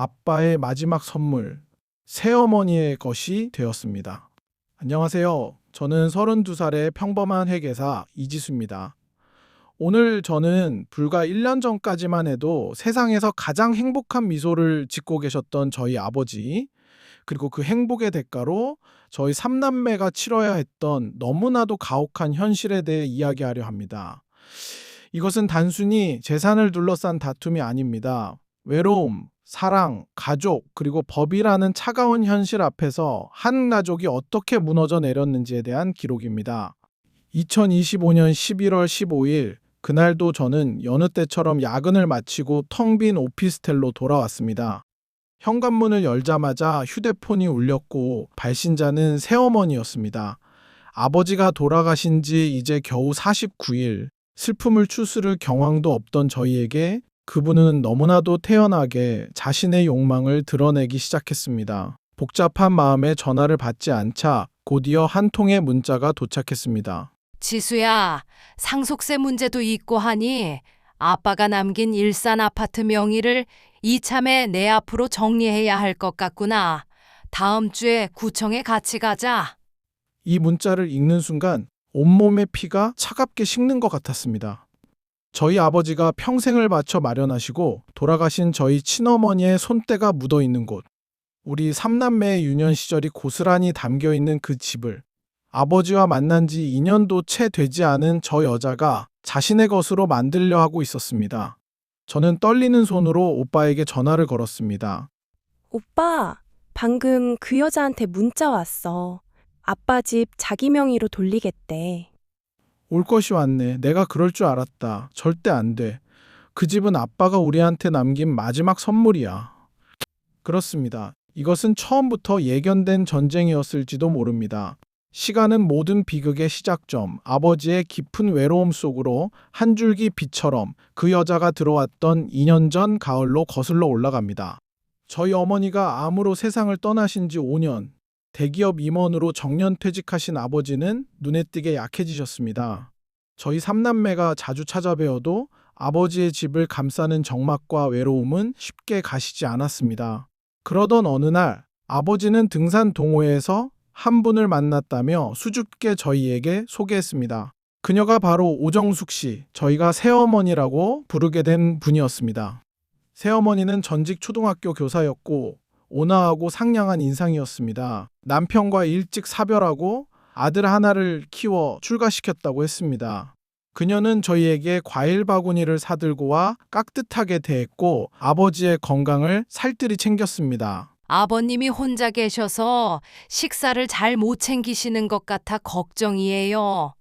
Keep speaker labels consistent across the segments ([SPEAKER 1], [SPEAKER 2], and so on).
[SPEAKER 1] 아빠의 마지막 선물, 새어머니의 것이 되었습니다. 안녕하세요. 저는 32살의 평범한 회계사 이지수입니다. 오늘 저는 불과 1년 전까지만 해도 세상에서 가장 행복한 미소를 짓고 계셨던 저희 아버지, 그리고 그 행복의 대가로 저희 삼남매가 치러야 했던 너무나도 가혹한 현실에 대해 이야기하려 합니다. 이것은 단순히 재산을 둘러싼 다툼이 아닙니다. 외로움, 사랑, 가족, 그리고 법이라는 차가운 현실 앞에서 한 가족이 어떻게 무너져 내렸는지에 대한 기록입니다. 2025년 11월 15일, 그날도 저는 여느 때처럼 야근을 마치고 텅 빈 오피스텔로 돌아왔습니다. 현관문을 열자마자 휴대폰이 울렸고 발신자는 새어머니였습니다. 아버지가 돌아가신 지 이제 겨우 49일, 슬픔을 추스를 경황도 없던 저희에게 그분은 너무나도 태연하게 자신의 욕망을 드러내기 시작했습니다. 복잡한 마음에 전화를 받지 않자 곧이어 한 통의 문자가 도착했습니다.
[SPEAKER 2] 지수야, 상속세 문제도 있고 하니 아빠가 남긴 일산 아파트 명의를 이참에 내 앞으로 정리해야 할 것 같구나. 다음 주에 구청에 같이 가자.
[SPEAKER 1] 이 문자를 읽는 순간 온몸의 피가 차갑게 식는 것 같았습니다. 저희 아버지가 평생을 바쳐 마련하시고 돌아가신 저희 친어머니의 손때가 묻어 있는 곳. 우리 삼남매의 유년 시절이 고스란히 담겨 있는 그 집을 아버지와 만난 지 2년도 채 되지 않은 저 여자가 자신의 것으로 만들려 하고 있었습니다. 저는 떨리는 손으로 오빠에게 전화를 걸었습니다.
[SPEAKER 3] 오빠, 방금 그 여자한테 문자 왔어. 아빠 집 자기 명의로 돌리겠대.
[SPEAKER 1] 올 것이 왔네. 내가 그럴 줄 알았다. 절대 안 돼. 그 집은 아빠가 우리한테 남긴 마지막 선물이야. 그렇습니다. 이것은 처음부터 예견된 전쟁이었을지도 모릅니다. 시간은 모든 비극의 시작점, 아버지의 깊은 외로움 속으로 한 줄기 빛처럼 그 여자가 들어왔던 2년 전 가을로 거슬러 올라갑니다. 저희 어머니가 암으로 세상을 떠나신 지 5년, 대기업 임원으로 정년 퇴직하신 아버지는 눈에 띄게 약해지셨습니다. 저희 삼남매가 자주 찾아뵈어도 아버지의 집을 감싸는 적막과 외로움은 쉽게 가시지 않았습니다. 그러던 어느 날 아버지는 등산 동호회에서 한 분을 만났다며 수줍게 저희에게 소개했습니다. 그녀가 바로 오정숙 씨, 저희가 새어머니라고 부르게 된 분이었습니다. 새어머니는 전직 초등학교 교사였고 온화하고 상냥한 인상이었습니다. 남편과 일찍 사별하고 아들 하나를 키워 출가시켰다고 했습니다. 그녀는 저희에게 과일 바구니를 사들고 와 깍듯하게 대했고 아버지의 건강을 살뜰히 챙겼습니다.
[SPEAKER 2] 아버님이 혼자 계셔서 식사를 잘 못 챙기시는 것 같아 걱정이에요.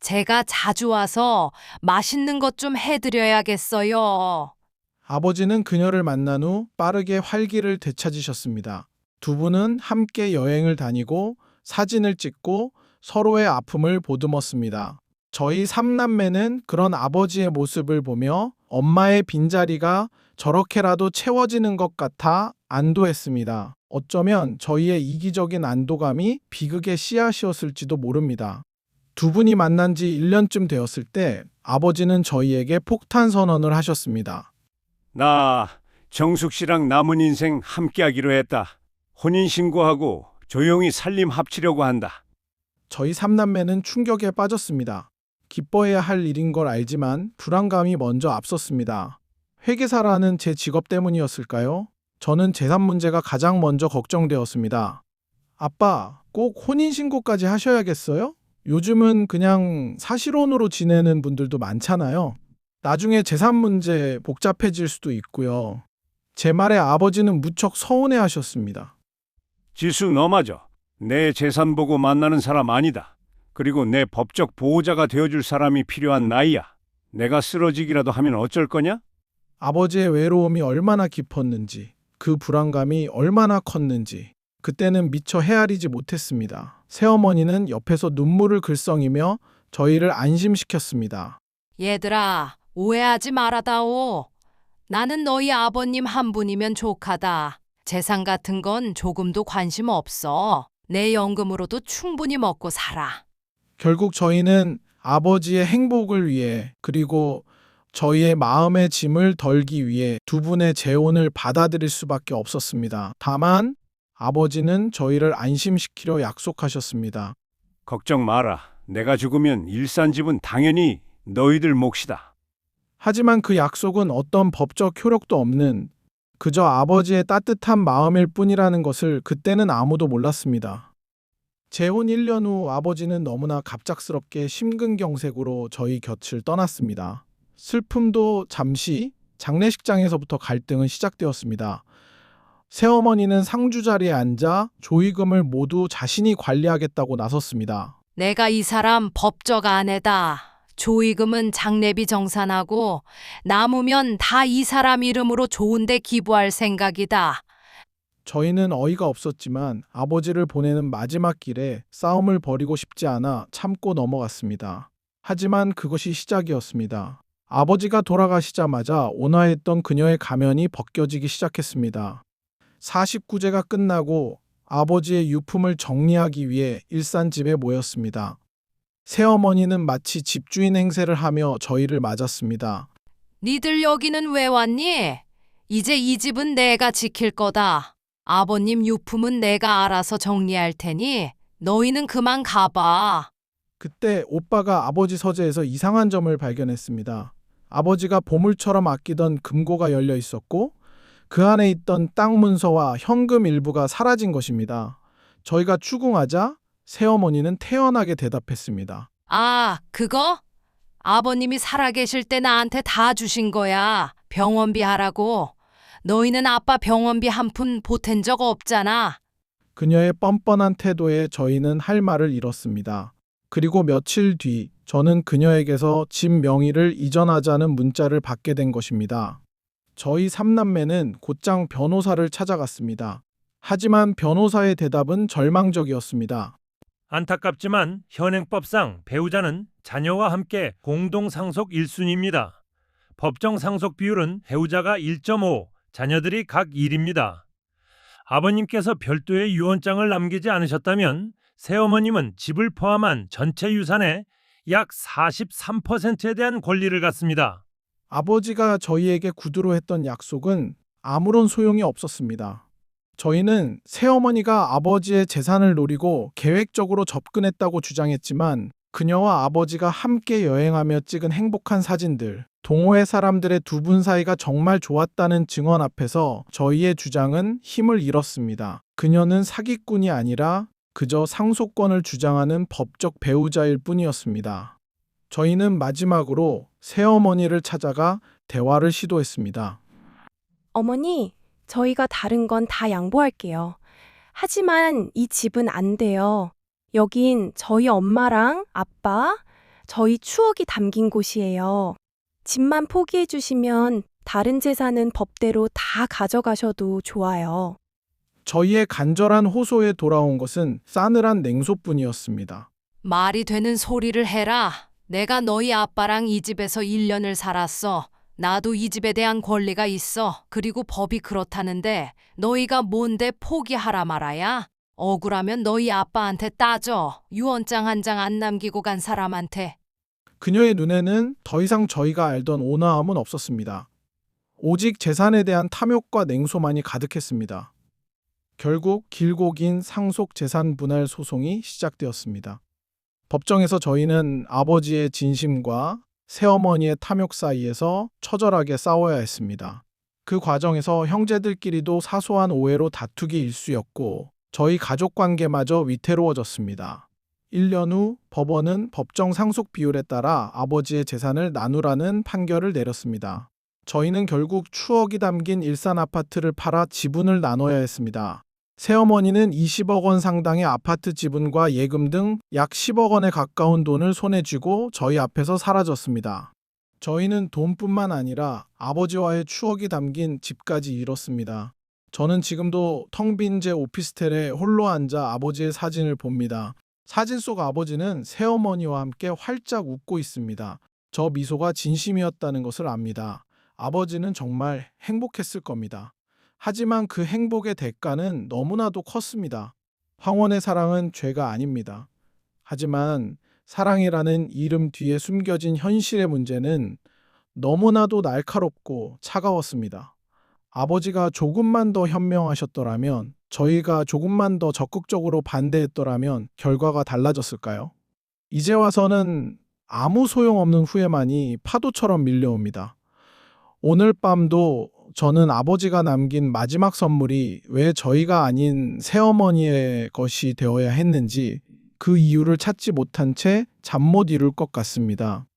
[SPEAKER 2] 제가 자주 와서 맛있는 것 좀 해드려야겠어요.
[SPEAKER 1] 아버지는 그녀를 만난 후 빠르게 활기를 되찾으셨습니다. 두 분은 함께 여행을 다니고 사진을 찍고 서로의 아픔을 보듬었습니다. 저희 삼남매는 그런 아버지의 모습을 보며 엄마의 빈자리가 저렇게라도 채워지는 것 같아 안도했습니다. 어쩌면 저희의 이기적인 안도감이 비극의 씨앗이었을지도 모릅니다. 두 분이 만난 지 1년쯤 되었을 때 아버지는 저희에게 폭탄 선언을 하셨습니다.
[SPEAKER 4] 나 정숙 씨랑 남은 인생 함께하기로 했다. 혼인 신고하고 조용히 살림 합치려고 한다.
[SPEAKER 1] 저희 삼남매는 충격에 빠졌습니다. 기뻐해야 할 일인 걸 알지만 불안감이 먼저 앞섰습니다. 회계사라는 제 직업 때문이었을까요? 저는 재산 문제가 가장 먼저 걱정되었습니다. 아빠, 꼭 혼인신고까지 하셔야겠어요? 요즘은 그냥 사실혼으로 지내는 분들도 많잖아요. 나중에 재산 문제 복잡해질 수도 있고요. 제 말에 아버지는 무척 서운해 하셨습니다.
[SPEAKER 4] 지수 너 맞아. 내 재산 보고 만나는 사람 아니다. 그리고 내 법적 보호자가 되어줄 사람이 필요한 나이야. 내가 쓰러지기라도 하면 어쩔 거냐?
[SPEAKER 1] 아버지의 외로움이 얼마나 깊었는지, 그 불안감이 얼마나 컸는지, 그때는 미처 헤아리지 못했습니다. 새어머니는 옆에서 눈물을 글썽이며 저희를 안심시켰습니다.
[SPEAKER 2] 얘들아, 오해하지 말아다오. 나는 너희 아버님 한 분이면 족하다. 재산 같은 건 조금도 관심 없어. 내 연금으로도 충분히 먹고 살아.
[SPEAKER 1] 결국 저희는 아버지의 행복을 위해 그리고 저희의 마음의 짐을 덜기 위해 두 분의 재혼을 받아들일 수밖에 없었습니다. 다만 아버지는 저희를 안심시키려 약속하셨습니다.
[SPEAKER 4] 걱정 마라. 내가 죽으면 일산 집은 당연히 너희들 몫이다.
[SPEAKER 1] 하지만 그 약속은 어떤 법적 효력도 없는 그저 아버지의 따뜻한 마음일 뿐이라는 것을 그때는 아무도 몰랐습니다. 재혼 1년 후 아버지는 너무나 갑작스럽게 심근경색으로 저희 곁을 떠났습니다. 슬픔도 잠시 장례식장에서부터 갈등은 시작되었습니다. 새어머니는 상주 자리에 앉아 조의금을 모두 자신이 관리하겠다고 나섰습니다.
[SPEAKER 2] 내가 이 사람 법적 아내다. 조의금은 장례비 정산하고 남으면 다 이 사람 이름으로 좋은데 기부할 생각이다.
[SPEAKER 1] 저희는 어이가 없었지만 아버지를 보내는 마지막 길에 싸움을 벌이고 싶지 않아 참고 넘어갔습니다. 하지만 그것이 시작이었습니다. 아버지가 돌아가시자마자 온화했던 그녀의 가면이 벗겨지기 시작했습니다. 49제가 끝나고 아버지의 유품을 정리하기 위해 일산 집에 모였습니다. 새어머니는 마치 집주인 행세를 하며 저희를 맞았습니다.
[SPEAKER 2] 니들 여기는 왜 왔니? 이제 이 집은 내가 지킬 거다. 아버님 유품은 내가 알아서 정리할 테니 너희는 그만 가봐.
[SPEAKER 1] 그때 오빠가 아버지 서재에서 이상한 점을 발견했습니다. 아버지가 보물처럼 아끼던 금고가 열려 있었고 그 안에 있던 땅 문서와 현금 일부가 사라진 것입니다. 저희가 추궁하자 새어머니는 태연하게 대답했습니다.
[SPEAKER 2] 아, 그거? 아버님이 살아계실 때 나한테 다 주신 거야. 병원비 하라고. 너희는 아빠 병원비 한 푼 보탠 적 없잖아.
[SPEAKER 1] 그녀의 뻔뻔한 태도에 저희는 할 말을 잃었습니다. 그리고 며칠 뒤 저는 그녀에게서 집 명의를 이전하자는 문자를 받게 된 것입니다. 저희 삼남매는 곧장 변호사를 찾아갔습니다. 하지만 변호사의 대답은 절망적이었습니다.
[SPEAKER 5] 안타깝지만 현행법상 배우자는 자녀와 함께 공동 상속 1순위입니다. 법정 상속 비율은 배우자가 1.5, 자녀들이 각 1입니다. 아버님께서 별도의 유언장을 남기지 않으셨다면 새어머님은 집을 포함한 전체 유산의 약 43%에 대한 권리를 갖습니다.
[SPEAKER 1] 아버지가 저희에게 구두로 했던 약속은 아무런 소용이 없었습니다. 저희는 새어머니가 아버지의 재산을 노리고 계획적으로 접근했다고 주장했지만 그녀와 아버지가 함께 여행하며 찍은 행복한 사진들, 동호회 사람들의 두 분 사이가 정말 좋았다는 증언 앞에서 저희의 주장은 힘을 잃었습니다. 그녀는 사기꾼이 아니라 그저 상속권을 주장하는 법적 배우자일 뿐이었습니다. 저희는 마지막으로 새어머니를 찾아가 대화를 시도했습니다.
[SPEAKER 3] 어머니, 저희가 다른 건 다 양보할게요. 하지만 이 집은 안 돼요. 여긴 저희 엄마랑 아빠, 저희 추억이 담긴 곳이에요. 집만 포기해 주시면 다른 재산은 법대로 다 가져가셔도 좋아요.
[SPEAKER 1] 저희의 간절한 호소에 돌아온 것은 싸늘한 냉소뿐이었습니다.
[SPEAKER 2] 말이 되는 소리를 해라. 내가 너희 아빠랑 이 집에서 1년을 살았어. 나도 이 집에 대한 권리가 있어. 그리고 법이 그렇다는데 너희가 뭔데 포기하라 말아야? 억울하면 너희 아빠한테 따져. 유언장 한 장 안 남기고 간 사람한테.
[SPEAKER 1] 그녀의 눈에는 더 이상 저희가 알던 온화함은 없었습니다. 오직 재산에 대한 탐욕과 냉소만이 가득했습니다. 결국 길고 긴 상속 재산 분할 소송이 시작되었습니다. 법정에서 저희는 아버지의 진심과 새어머니의 탐욕 사이에서 처절하게 싸워야 했습니다. 그 과정에서 형제들끼리도 사소한 오해로 다투기 일쑤였고 저희 가족 관계마저 위태로워졌습니다. 1년 후 법원은 법정 상속 비율에 따라 아버지의 재산을 나누라는 판결을 내렸습니다. 저희는 결국 추억이 담긴 일산 아파트를 팔아 지분을 나눠야 했습니다. 새어머니는 20억 원 상당의 아파트 지분과 예금 등 약 10억 원에 가까운 돈을 손에 쥐고 저희 앞에서 사라졌습니다. 저희는 돈뿐만 아니라 아버지와의 추억이 담긴 집까지 잃었습니다. 저는 지금도 텅 빈 제 오피스텔에 홀로 앉아 아버지의 사진을 봅니다. 사진 속 아버지는 새어머니와 함께 활짝 웃고 있습니다. 저 미소가 진심이었다는 것을 압니다. 아버지는 정말 행복했을 겁니다. 하지만 그 행복의 대가는 너무나도 컸습니다. 황혼의 사랑은 죄가 아닙니다. 하지만 사랑이라는 이름 뒤에 숨겨진 현실의 문제는 너무나도 날카롭고 차가웠습니다. 아버지가 조금만 더 현명하셨더라면, 저희가 조금만 더 적극적으로 반대했더라면 결과가 달라졌을까요? 이제 와서는 아무 소용없는 후회만이 파도처럼 밀려옵니다. 오늘 밤도 저는 아버지가 남긴 마지막 선물이 왜 저희가 아닌 새어머니의 것이 되어야 했는지 그 이유를 찾지 못한 채 잠 못 이룰 것 같습니다.